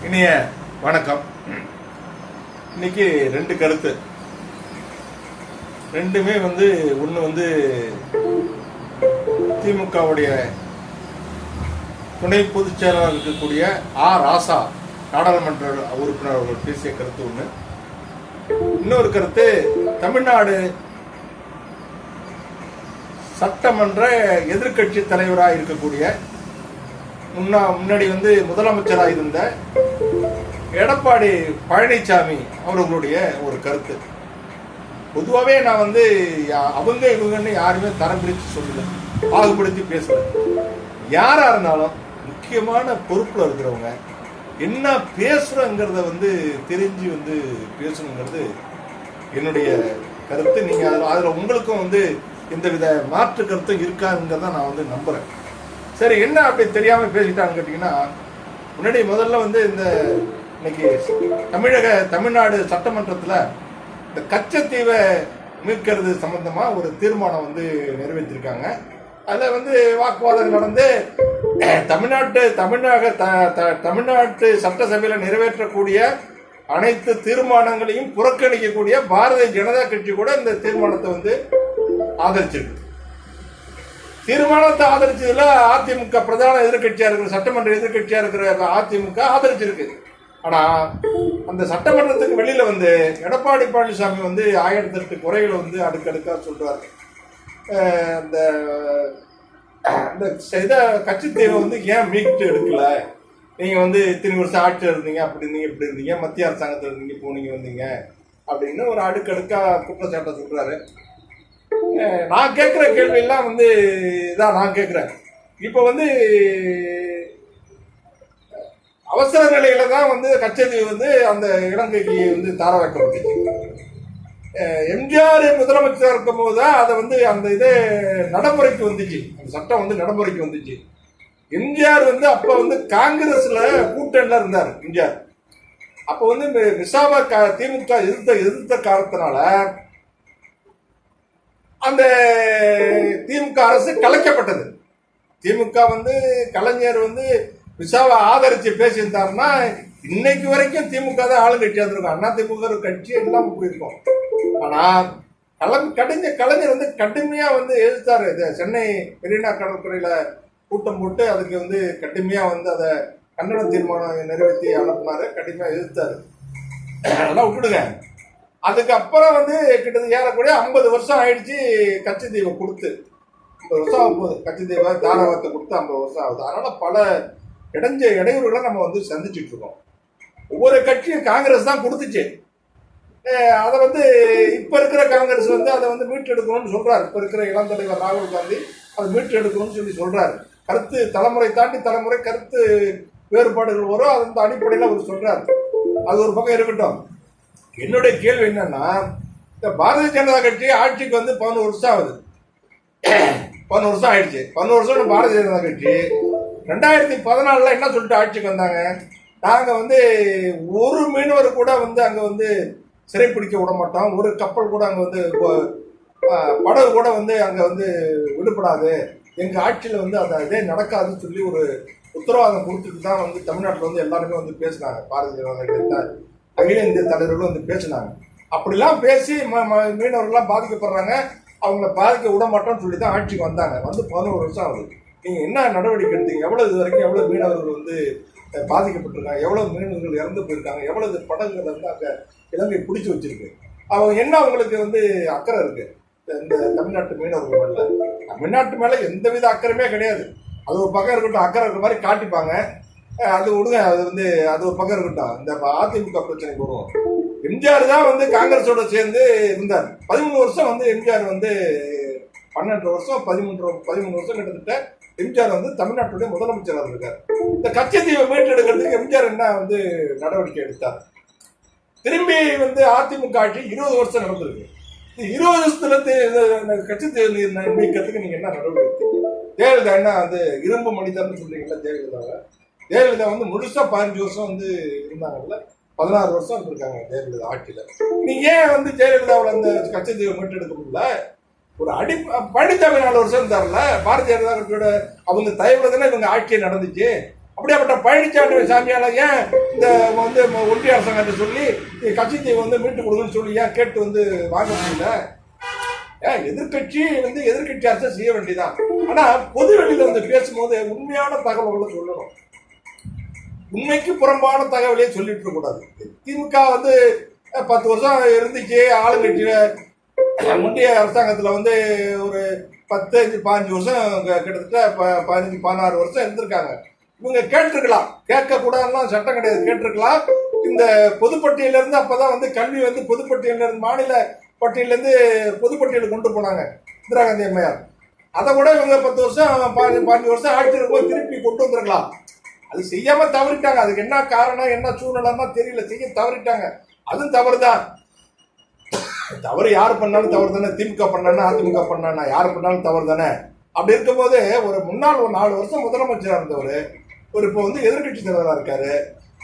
இனிய வணக்கம். இன்னைக்கு ரெண்டு கருத்து. ரெண்டுமே வந்து ஒன்று வந்து திமுகவுடைய துணை பொதுச் செயலாளர் இருக்கக்கூடிய ஆ. ராசா நாடாளுமன்ற உறுப்பினர் அவர்கள் பேசிய கருத்து ஒன்று இன்னொரு கருத்து தமிழ்நாடு சட்டமன்ற எதிர்க்கட்சி தலைவராக இருக்கக்கூடிய முன்னா முன்னாடி வந்து முதலமைச்சராக இருந்த எடப்பாடி பழனிசாமி அவர்களுடைய ஒரு கருத்து. பொதுவாகவே நான் வந்து யா- அவங்க இவங்கன்னு யாருமே தரம் பிரித்து சொல்லல. பாகுபடுத்தி பேசல. யாராக இருந்தாலும் முக்கியமான பொறுப்பில் இருக்கிறவங்க என்ன பேசுகிறோங்கிறத வந்து தெரிஞ்சு வந்து பேசணுங்கிறது என்னுடைய கருத்து. நீங்கள் அதில் அதில் உங்களுக்கும் வந்து எந்த வித மாற்று கருத்தும் இருக்காங்கிறத நான் வந்து நம்புகிறேன் சரி என்ன அப்படி தெரியாம பேசிட்டான்னு கேட்டீங்கன்னா முன்னாடி முதல்ல வந்து இந்த இன்னைக்கு தமிழக தமிழ்நாடு சட்டமன்றத்துல இந்த கச்சத்தீவை மீட்கிறது சம்பந்தமா ஒரு தீர்மானம் வந்து நிறைவேற்றிருக்காங்க. அதில் வந்து வாக்குவாதம் நடந்து தமிழ்நாட்டு தமிழக த- த- தமிழ்நாட்டு சட்டசபையில் நிறைவேற்றக்கூடிய அனைத்து தீர்மானங்களையும் புறக்கணிக்கக்கூடிய பாரதிய ஜனதா கட்சி கூட இந்த தீர்மானத்தை வந்து ஆதரிச்சிருக்கு. தீர்மானத்தை ஆதரிச்சதுல அதிமுக பிரதான எதிர்கட்சியா இருக்கிற சட்டமன்ற எதிர்கட்சியா இருக்கிற அதிமுக ஆதரிச்சிருக்கு. ஆனா அந்த சட்டமன்றத்துக்கு வெளியில வந்து எடப்பாடி பழனிசாமி வந்து ஆயிரத்தி எட்டு குறைகளை வந்து அடுக்கடுக்கா சொல்றாரு. அந்த இந்த இதை கட்சி கட்சித்தீவை வந்து ஏன் மீட்டு எடுக்கல? நீங்க வந்து இத்தனை வருஷம் ஆட்சியில் இருந்தீங்க அப்படி இருந்தீங்க இப்படி இருந்தீங்க மத்திய அரசாங்கத்தில் இருந்தீங்க போனீங்க வந்தீங்க அப்படின்னு ஒரு அடுக்கடுக்கா குற்றச்சாட்டை சொல்றாரு. நான் கேட்குற கேள்வியெல்லாம் வந்து இதான் நான் கேட்குறேன். இப்போ வந்து அவசர நிலையில தான் வந்து கச்சேரி வந்து அந்த இலங்கைக்கு வந்து தார வைக்கப்பட்டுச்சு அஹ் எம்ஜிஆர் முதலமைச்சராக இருக்கும்போது தான் அதை வந்து அந்த இதே நடைமுறைக்கு வந்துச்சு. அந்த சட்டம் வந்து நடைமுறைக்கு வந்துச்சு. எம்ஜிஆர் வந்து அப்போ வந்து காங்கிரஸில் கூட்டணியில் இருந்தார் எம்ஜிஆர். அப்போ வந்து இந்த விசாவா க- திமுக எதிர்த்த எதிர்த்த காலத்தினால அந்த திமுக அரசு கலைக்கப்பட்டது. திமுக வந்து கலைஞர் வந்து விசாவை ஆதரிச்சு பேசியிருந்தாருன்னா இன்னைக்கு வரைக்கும் திமுக தான் ஆளுங்கட்சியா இருந்திருக்கும். அண்ணா திமுக ஒரு கட்சி எல்லாம் போயிருக்கோம். ஆனா கலம் கடிஞ்ச கலைஞர் வந்து கடுமையா வந்து எதிர்த்தாரு இது சென்னை மெரினா கடற்கரையில கூட்டம் போட்டு அதுக்கு வந்து கடுமையா வந்து அதை கன்னட தீர்மானம் நிறைவேற்றி அனுப்புனாரு. கடுமையா எதிர்த்தாரு அதெல்லாம் விட்டுடுங்க. அதுக்கப்புறம் வந்து கிட்டத்தட்ட ஏறக்கூடிய ஐம்பது வருஷம் ஆயிடுச்சு தெய்வம் கொடுத்து. ஐம்பது வருஷம் ஆகும் கட்சி கச்சத்தீவை தாராவத்தை கொடுத்து ஐம்பது வருஷம் ஆகுது. அதனால பல இடைஞ்ச இடையூறுகளை நம்ம வந்து சந்திச்சுட்டு இருக்கோம். ஒவ்வொரு கட்சியும் காங்கிரஸ் தான் கொடுத்துச்சு. அதை வந்து இப்போ இருக்கிற காங்கிரஸ் வந்து அதை வந்து மீட்டெடுக்கணும்னு சொல்கிறார் இப்போ இருக்கிற இளம் தலைவர் ராகுல் காந்தி அதை மீட்டெடுக்கணும்னு சொல்லி சொல்கிறார் கருத்து தலைமுறை தாண்டி தலைமுறை கருத்து வேறுபாடுகள் வரும். அந்த அடிப்படையில் அவர் சொல்கிறார் அது ஒரு பக்கம் இருக்கட்டும். என்னுடைய கேள்வி என்னன்னா இந்த பாரதிய ஜனதா கட்சி ஆட்சிக்கு வந்து பதினோரு வருஷம் ஆகுது. பதினோரு வருஷம் ஆயிடுச்சு. பதினோரு வருஷம் பாரதிய ஜனதா கட்சி. ரெண்டாயிரத்தி பதினாலில் என்ன சொல்லிட்டு ஆட்சிக்கு வந்தாங்க? நாங்கள் வந்து ஒரு மீனவர் கூட வந்து அங்கே வந்து சிறைப்பிடிக்க விட மாட்டோம். ஒரு கப்பல் கூட அங்கே வந்து படகு கூட வந்து அங்கே வந்து விடுபடாது எங்கள் ஆட்சியில் வந்து அந்த இதே நடக்காதுன்னு சொல்லி ஒரு உத்தரவாதம் கொடுத்துட்டு தான் வந்து தமிழ்நாட்டில் வந்து எல்லாருமே வந்து பேசினாங்க. பாரதிய ஜனதா கட்சி அகில இந்திய தலைவர்களும் வந்து பேசினாங்க. அப்படிலாம் பேசி ம- ம- மீனவர்கள்லாம் பாதிக்கப்படுறாங்க. அவங்கள பாதிக்க விட மாட்டோம்னு சொல்லி தான் ஆட்சிக்கு வந்தாங்க. வந்து பதினோரு வருஷம் ஆகுது. நீங்கள் என்ன நடவடிக்கை எடுத்தீங்க? எவ்வளோ இது வரைக்கும் எவ்வளோ மீனவர்கள் வந்து பாதிக்கப்பட்டிருக்காங்க? எவ்வளவு மீனவர்கள் இறந்து போயிருக்காங்க? எவ்வளவு படகுகள் வந்து அங்கே இலங்கை பிடிச்சி வச்சிருக்கு? அவங்க என்ன அவங்களுக்கு வந்து அக்கறை இருக்கு? இந்த தமிழ்நாட்டு மீனவர்கள் மேல. தமிழ்நாட்டு மேல எந்தவித அக்கறையுமே கிடையாது. அது ஒரு பக்கம் இருக்கட்டும் அக்கறை இருக்கிற மாதிரி காட்டிப்பாங்க. அது விடுங்க அது வந்து அது ஒரு பக்கம் இருக்கட்டும். இந்த அதிமுக பிரச்சனைக்கு வருவோம் எம்ஜிஆர் தான் வந்து காங்கிரஸோட சேர்ந்து இருந்தார். பதிமூணு வருஷம் வந்து எம்ஜிஆர் வந்து பன்னெண்டு வருஷம் பதிமூன்று பதிமூணு வருஷம் கிட்டத்தட்ட எம்ஜிஆர் வந்து தமிழ்நாட்டுடைய முதலமைச்சராக இருக்கார். இந்த கச்சத்தீவை மீட்டெடுக்கிறதுக்கு எம்ஜிஆர் என்ன வந்து நடவடிக்கை எடுத்தார்? திரும்பி வந்து அதிமுக ஆட்சி இருபது வருஷம் நடந்திருக்கு. இருபது வருஷத்துல தி- இந்த நீக்கிறதுக்கு நீங்க என்ன நடவடிக்கை எடுத்தீங்க? ஜெயலலிதா என்ன வந்து இரும்பு மனிதர்னு சொல்றீங்களா ஜெயலலிதாவை? ஜெயலலிதா வந்து முழுசா பதினஞ்சு வருஷம் வந்து இருந்தாங்கல்ல? பதினாறு வருஷம் இருந்திருக்காங்க ஜெயலலிதா ஆட்சியில. நீ ஏன் வந்து ஜெயலலிதாவில் அந்த கச்சத்தீவை மீட்டெடுக்க முடியல? ஒரு அடி பழனிசாமி நாலு வருஷம் இருந்தார்ல பாரதிய ஜனதா கட்சியோட அவங்க தயவுல தானே இவங்க ஆட்சி நடந்துச்சு? அப்படியாப்பட்ட பழனிசாமி சாமியால ஏன் இந்த வந்து ஒன்றிய அரசாங்கத்தை சொல்லி கட்சித்தை வந்து மீட்டு கொடுங்கன்னு சொல்லி ஏன் கேட்டு வந்து வாங்க முடியல? ஏன் எதிர்க்கட்சி வந்து எதிர்கட்சி அரசு செய்ய வேண்டியதான் ஆனா பொது வெளியில வந்து பேசும்போது உண்மையான தகவல்களை சொல்லணும். உண்மைக்கு புறம்பான தகவலையே சொல்லிட்டு இருக்கக்கூடாது திமுக வந்து பத்து வருஷம் இருந்துச்சு ஆளுங்கட்சியில முந்தைய அரசாங்கத்தில் வந்து ஒரு பத்து அஞ்சு பாஞ்சு வருஷம் கிட்டத்தட்ட பதினஞ்சு பதினாறு வருஷம் இருந்திருக்காங்க. இவங்க கேட்டிருக்கலாம். கேட்க கூடாதுலாம் சட்டம் கிடையாது. கேட்டிருக்கலாம். இந்த பொதுப்பட்டியல இருந்து அப்பதான் வந்து கல்வி வந்து பொதுப்பட்டியல இருந்து மாநில பட்டியல இருந்து கொண்டு போனாங்க இந்திரா காந்தி அம்மையார். அதை கூட இவங்க பத்து வருஷம் பாஞ்சு பாஞ்சு வருஷம் ஆட்சி போய் திருப்பி கொண்டு வந்திருக்கலாம். அது செய்யாம தவறிட்டாங்க. அதுக்கு என்ன காரணம் என்ன சூழ்நிலைன்னா தெரியல. செய்ய தவறிட்டாங்க. அதுவும் தவறுதான். தவறு யார் பண்ணாலும் தவறு தானே திமுக பண்ணானா அதிமுக பண்ணானா? யார் பண்ணாலும் தவறு தானே அப்படி இருக்கும்போது ஒரு முன்னாள் ஒரு நாலு வருஷம் முதலமைச்சராக இருந்தவர் ஒரு இப்போ வந்து எதிர்க்கட்சி தலைவராக இருக்காரு.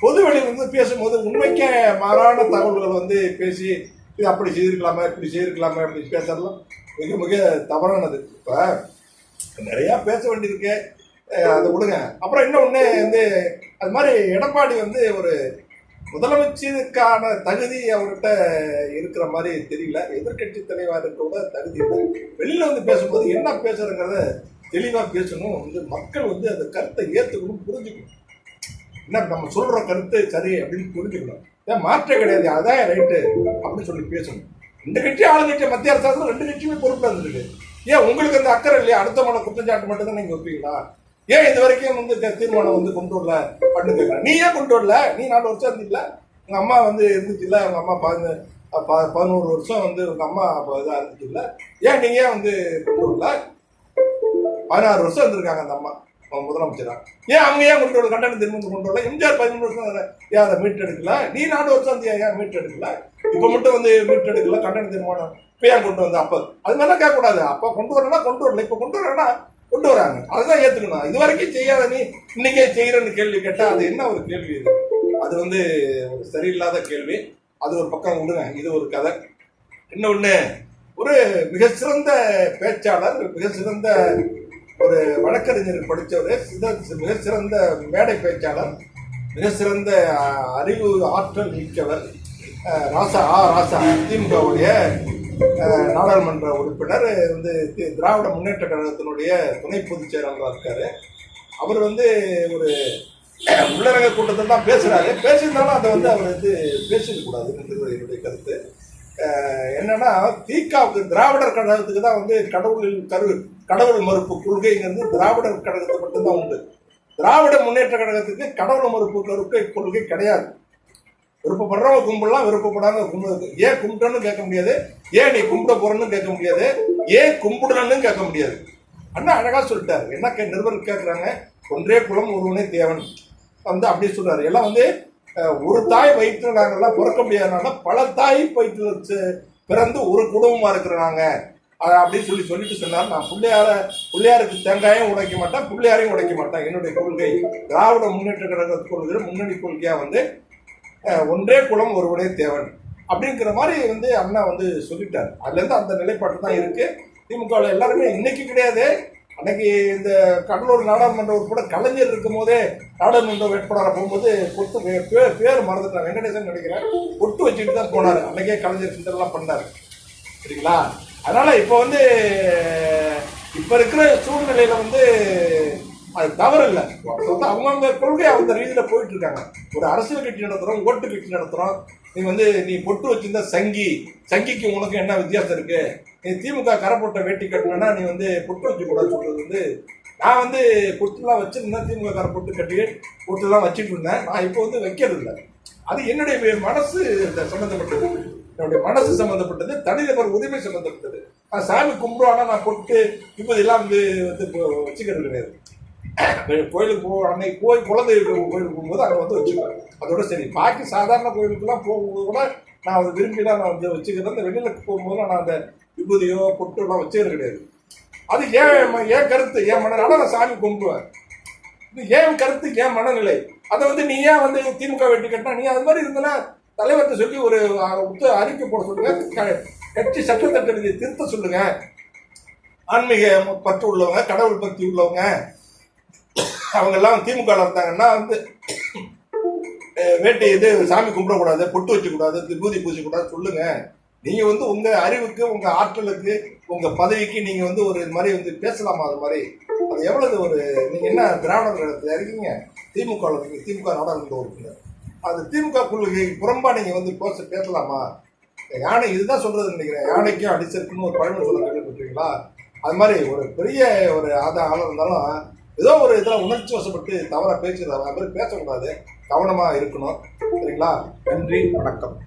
பொது வெளியில் வந்து பேசும்போது உண்மைக்கே மாறான தகவல்கள் வந்து பேசி இது அப்படி செய்திருக்கலாமா இப்படி செய்திருக்கலாமா அப்படி பேசுறதுலாம் மிக மிக தவறானது. இப்போ நிறையா பேச வேண்டியிருக்கு. அதை விடுங்க. அப்புறம் இன்னொன்று வந்து அது மாதிரி எடப்பாடி வந்து ஒரு முதலமைச்சருக்கான தகுதி அவர்கிட்ட இருக்கிற மாதிரி தெரியல. எதிர்க்கட்சி தலைவருக்கு கூட தகுதி இல்லை. வெளியில வந்து பேசும்போது என்ன பேசுறதுங்கிறத தெளிவாக பேசணும். வந்து மக்கள் வந்து அந்த கருத்தை ஏற்றுக்கணும் புரிஞ்சுக்கணும். என்ன நம்ம சொல்ற கருத்து சரி அப்படின்னு புரிஞ்சுக்கணும். ஏன் மாற்றே கிடையாது. அதான் ரைட்டு அப்படின்னு சொல்லி பேசணும். ரெண்டு கட்சியும் ஆளுங்கட்சி மத்திய அரசாங்கத்தில் ரெண்டு கட்சியுமே பொறுப்பாக இருந்திருக்கு. ஏன் உங்களுக்கு அந்த அக்கறை இல்லையா? அடுத்த மன குற்றச்சாட்டு மட்டும் தான் நீங்கள் வைப்பீங்களா? ஏன் இது வரைக்கும் வந்து தீர்மானம் வந்து கொண்டு வரல? பண்ணு கேட்கறேன் நீ ஏன் கொண்டு வரல? நீ நாலு வருஷம் இருந்தில்ல? உங்க அம்மா வந்து இருந்துச்சுல்ல? உங்க அம்மா பதின ப- பதினோரு வருஷம் வந்து உங்க அம்மா அப்போ இதாக இருந்துச்சுல்ல? ஏன் நீங்க ஏன் வந்து கொண்டு வரல? பதினாறு வருஷம் இருந்திருக்காங்க அந்த அம்மா அவங்க முதலமைச்சரா. ஏன் அவங்க ஏன் கொண்டு வரல? கண்டன திரும்ப கொண்டு வரல? எம்ஜிஆர் பதிமூணு வருஷம் ஏன் அதை மீட் எடுக்கல? நீ நாலு வருஷம் இருந்தியா? ஏன் மீட் எடுக்கல? இப்போ மட்டும் வந்து மீட் எடுக்கல? கண்டன தீர்மானம் இப்போ ஏன் கொண்டு வந்த அப்போ? அது மாதிரிலாம் கேட்கக்கூடாது. அப்போ கொண்டு வரலன்னா கொண்டு வரல. இப்போ கொண்டு வரலன்னா கொண்டு வராங்க. அதுதான் ஏத்துக்கணும்? இது வரைக்கும் செய்யாத நீ இன்னைக்கே செய்யறன்னு கேள்வி கேட்டா அது என்ன ஒரு கேள்வி இது? அது வந்து சரியில்லாத கேள்வி. அது ஒரு பக்கம் விடுங்க. இது ஒரு கதை. இன்னொன்று ஒரு மிகச்சிறந்த பேச்சாளர் மிக சிறந்த ஒரு வழக்கறிஞர் படித்தவர் மிகச்சிறந்த மேடை பேச்சாளர் மிக சிறந்த அறிவு ஆற்றல் மிக்கவர் ராசா ஆ ராசா திமுகவுடைய நாடாளுமன்ற உறுப்பினர் வந்து திராவிட முன்னேற்ற கழகத்தினுடைய துணை பொதுச் செயலாளராக இருக்காரு. அவர் வந்து ஒரு உள்ளரங்க கூட்டத்தில் தான் பேசுகிறாரு பேசியிருந்தாலும் அதை வந்து அவர் வந்து பேசிடக்கூடாதுன்றது என்னுடைய கருத்து. என்னன்னா தீகாவுக்கு திராவிடர் கழகத்துக்கு தான் வந்து கடவுளில் கரு கடவுள் மறுப்பு கொள்கைங்கிறது திராவிடர் கழகத்தை மட்டும்தான் உண்டு. திராவிட முன்னேற்ற கழகத்துக்கு கடவுள் மறுப்பு கொள்கை கொள்கை கிடையாது. விருப்பப்படுறவங்க கும்பிடலாம் விருப்பப்படாத கும்பிடு ஏன் கும்பிட்டோன்னு கேட்க முடியாது. ஏன் நீ கும்பிட போறன்னு கேட்க முடியாது. ஏன் கும்பிடலன்னு கேட்க முடியாது. அண்ணா அழகா சொல்லிட்டாரு. என்ன கே நிருபர் கேட்குறாங்க ஒன்றே குலம் ஒருவனே தேவன். வந்து அப்படி சொல்றாரு. எல்லாம் வந்து ஒரு தாய் வயிற்று நாங்கள்லாம் பிறக்க முடியாதனால பல தாய் வயிற்று வச்சு பிறந்து ஒரு குடும்பமா இருக்கிற நாங்க அப்படின்னு சொல்லி சொல்லிட்டு சொன்னார். நான் பிள்ளையார பிள்ளையாருக்கு தேங்காயும் உடைக்க மாட்டேன் பிள்ளையாரையும் உடைக்க மாட்டேன். என்னுடைய கொள்கை. திராவிட முன்னேற்ற கழக கொள்கை முன்னணி கொள்கையா வந்து ஒன்றே குலம் ஒருவனே தேவன் அப்படிங்கிற மாதிரி வந்து அண்ணா வந்து சொல்லிட்டார். அதுலேருந்து அந்த நிலைப்பாடு தான் இருக்கு. திமுக எல்லாருமே இன்னைக்கு கிடையாது. அன்னைக்கு இந்த கடலூர் நாடாளுமன்ற கூட கலைஞர் இருக்கும் போதே நாடாளுமன்ற வேட்பாளராக போகும்போது பொட்டு பேர் பேர் மறந்துட்டார். வெங்கடேசன் நினைக்கிறேன் பொட்டு வச்சுட்டு தான் போனார். அன்னைக்கே கலைஞர் சிந்தரெல்லாம் பண்ணார். சரிங்களா? அதனால இப்போ வந்து இப்போ இருக்கிற சூழ்நிலையில வந்து அது தவறு இல்லை அவங்கவுங்க கொள்கை அந்த ரீதியில் போயிட்டு இருக்காங்க ஒரு அரசியல் கட்சி நடத்துகிறோம் ஓட்டு கட்சி நடத்துகிறோம் நீ வந்து நீ பொட்டு வச்சிருந்தா சங்கி சங்கிக்கு உனக்கு என்ன வித்தியாசம் இருக்கு? நீ திமுக கரை போட்ட வேட்டி கட்டினா நீ வந்து பொட்டு வச்சு கூட சொல்றது வந்து நான் வந்து பொட்டுலாம் வச்சிருந்தேன் திமுக கரை போட்டு கட்டி பொட்டுலாம் வச்சுட்டு இருந்தேன். நான் இப்போ வந்து வைக்கிறது இல்லை அது என்னுடைய மனசு இந்த என்னுடைய மனசு சம்மந்தப்பட்டது தனிநபர் உரிமை சம்மந்தப்பட்டது நான் சாமி கும்பிடுவானா நான் பொட்டு இப்போ இதெல்லாம் வந்து வந்து இப்போ வச்சுக்கிறது கிடையாது. கோயிலுக்கு போக அன்னைக்கு போய் குழந்தை கோயிலுக்கு போகும்போது அங்கே வந்து வச்சுக்குவேன். அதோட சரி பாக்கி சாதாரண கோயிலுக்குலாம் போகும்போது கூட நான் அதை விரும்பிலாம் நான் வந்து வச்சுக்கிறேன். அந்த வெளியில போகும்போது நான் அந்த விபூதியோ பொட்டுலாம் வச்சுக்கிறது கிடையாது. அது ஏன் ஏன் கருத்து ஏன் மனநிலை? நான் சாமி கும்பிடுவேன். இது ஏன் கருத்து ஏன் மனநிலை? அதை வந்து நீ ஏன் வந்து திமுக வெட்டி கட்டினா? நீ அது மாதிரி இருந்தனா தலைவர்கிட்ட சொல்லி ஒரு உத்து உத்த அறிக்கை போட சொல்லுங்க. கட்சி சட்டத்திட்ட திருத்த சொல்லுங்க. ஆன்மீக பற்று உள்ளவங்க கடவுள் பக்தி உள்ளவங்க அவங்க எல்லாம் திமுக இருந்தாங்கன்னா வந்து வேட்டை இது சாமி கும்பிடக்கூடாது பொட்டு வச்சக்கூடாது விபூதி பூசக்கூடாது சொல்லுங்க. நீங்க வந்து உங்க அறிவுக்கு உங்க ஆற்றலுக்கு உங்க பதவிக்கு நீங்க வந்து ஒரு இது மாதிரி வந்து பேசலாமா அது மாதிரி? அது எவ்வளவு ஒரு நீங்க என்ன திராவிடர்கள் இருக்கீங்க? திமுக இருக்கீங்க திமுக நாடாளுமன்ற உறுப்பினர் அது திமுக கொள்கை புறம்பா நீங்க வந்து பேச பேசலாமா? யானை இதுதான் சொல்றது நினைக்கிறேன். யானைக்கும் அடிச்சிருக்குன்னு ஒரு பழமொழி சொல்ல கேள்விப்பட்டிருக்கீங்களா? அது மாதிரி ஒரு பெரிய ஒரு ஆதார ஆளம் இருந்தாலும் ஏதோ ஒரு இதில் உணர்ச்சி வசப்பட்டு தவறாக பேச்சு அது பேசக்கூடாது. கவனமாக இருக்கணும். சரிங்களா? நன்றி. வணக்கம்.